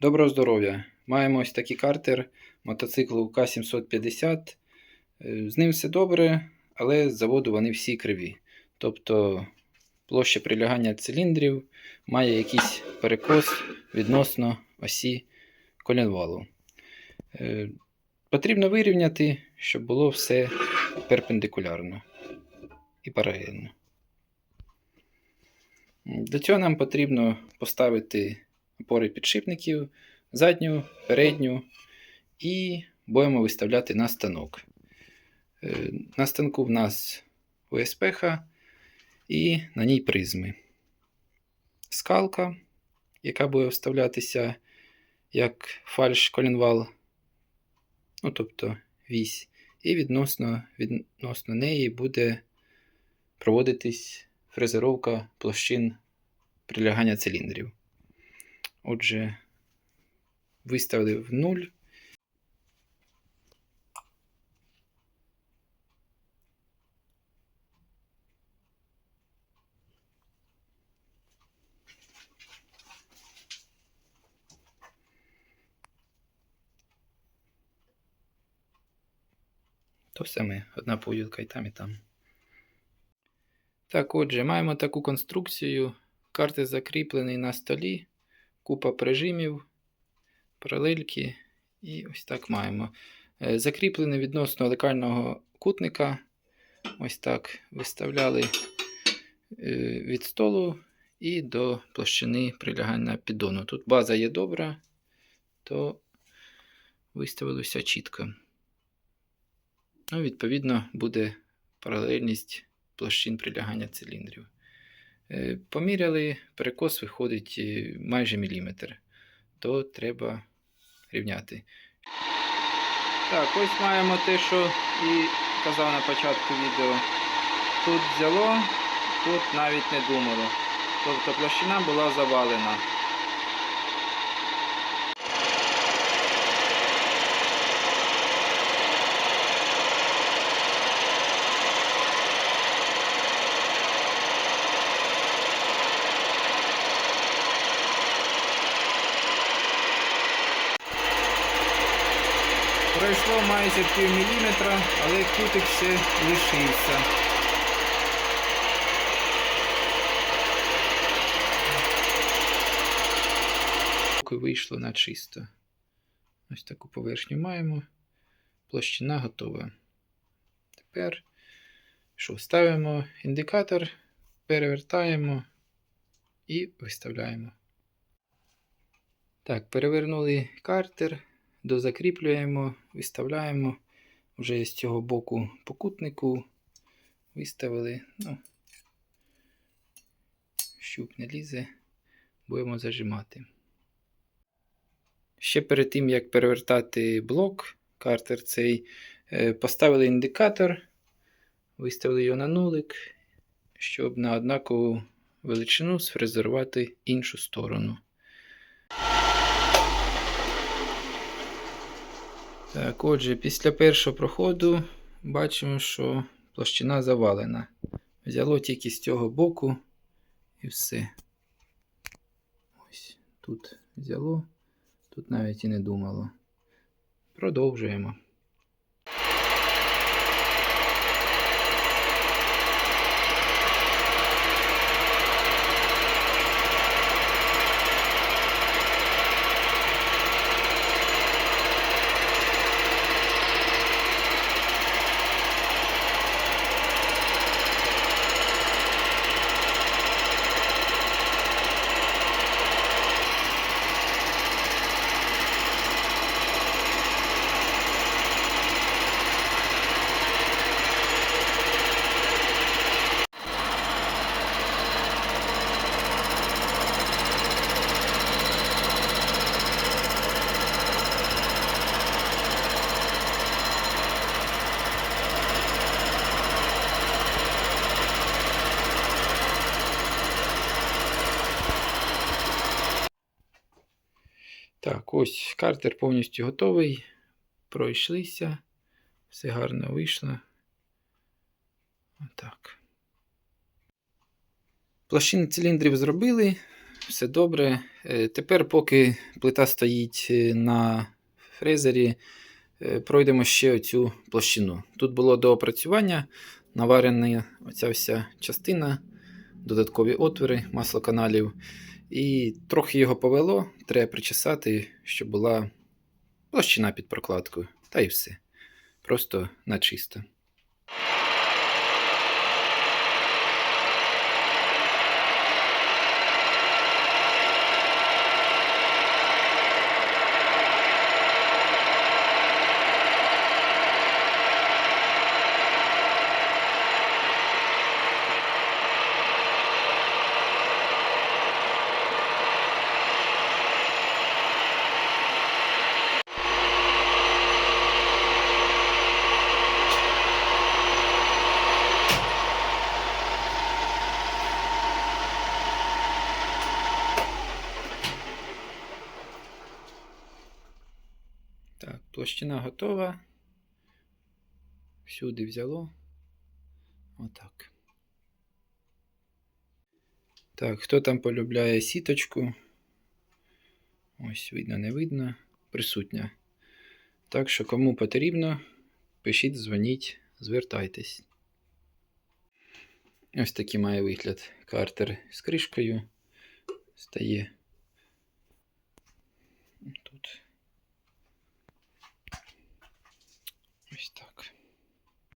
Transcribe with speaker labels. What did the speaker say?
Speaker 1: Доброго здоров'я! Маємо ось такий картер мотоциклу К750. Е, З ним все добре, але з заводу вони всі криві. Тобто площа прилягання циліндрів має якийсь перекос відносно осі колінвалу. Е, Потрібно вирівняти, щоб було все перпендикулярно і паралельно. Для цього нам потрібно поставити опори підшипників, задню, передню, і будемо виставляти на станок. Е, На станку в нас ОСПХ і на ній призми. Скалка, яка буде вставлятися як фальш колінвал, ну тобто вісь, і відносно, відносно неї буде проводитись фрезеровка площин прилягання циліндрів. Отже, виставили в нуль. То все ми, одна повілка і там, і там. Так, отже, маємо таку конструкцію. Карти закріплений на столі, купа прижимів, паралельки. І ось так маємо. Е, Закріплений відносно лекального кутника. Ось так виставляли е, від столу і до площини прилягання піддону. Тут база є добра, то виставилося чітко. Ну, відповідно, буде паралельність площин прилягання циліндрів. Е, Поміряли, перекос виходить е, майже міліметр, то треба рівняти. Так, ось маємо те, що і казав на початку відео. Тут взяло, тут навіть не думало. Тобто площина була завалена. Пройшло майже пів міліметра, але кутик ще лишився. Поки вийшло на чисто. Ось таку поверхню маємо. Площина готова. Тепер що? Ставимо індикатор, перевертаємо і виставляємо. Так, перевернули картер дозакріплюємо, виставляємо вже з цього боку покутнику. Виставили, ну, щуп не лізе, будемо зажимати. Ще перед тим, як перевертати блок, картер цей, е, поставили індикатор, виставили його на нулик, щоб на однакову величину сфрезерувати іншу сторону. Так, отже, після першого проходу бачимо, що площина завалена. Взяло тільки з цього боку і все. Ось тут взяло, тут навіть і не думало. Продовжуємо. Так, ось картер повністю готовий. Пройшлися. Все гарно вийшло. Отак. Площини циліндрів зробили. все добре. Е, Тепер, поки плита стоїть е, на фрезері, е, пройдемо ще оцю площину. Тут було доопрацювання, наварена оця вся частина, додаткові отвори маслоканалів. І трохи його повело, треба причесати, щоб була площина під прокладкою. Та й все. Просто на чисто. Так, площина готова. Всюди взяло. Отак. Так, хто там полюбляє сіточку? Ось, видно, не видно. Присутня. Так що, кому потрібно, пишіть, дзвоніть, звертайтесь. Ось такий має вигляд картер з кришкою. Стає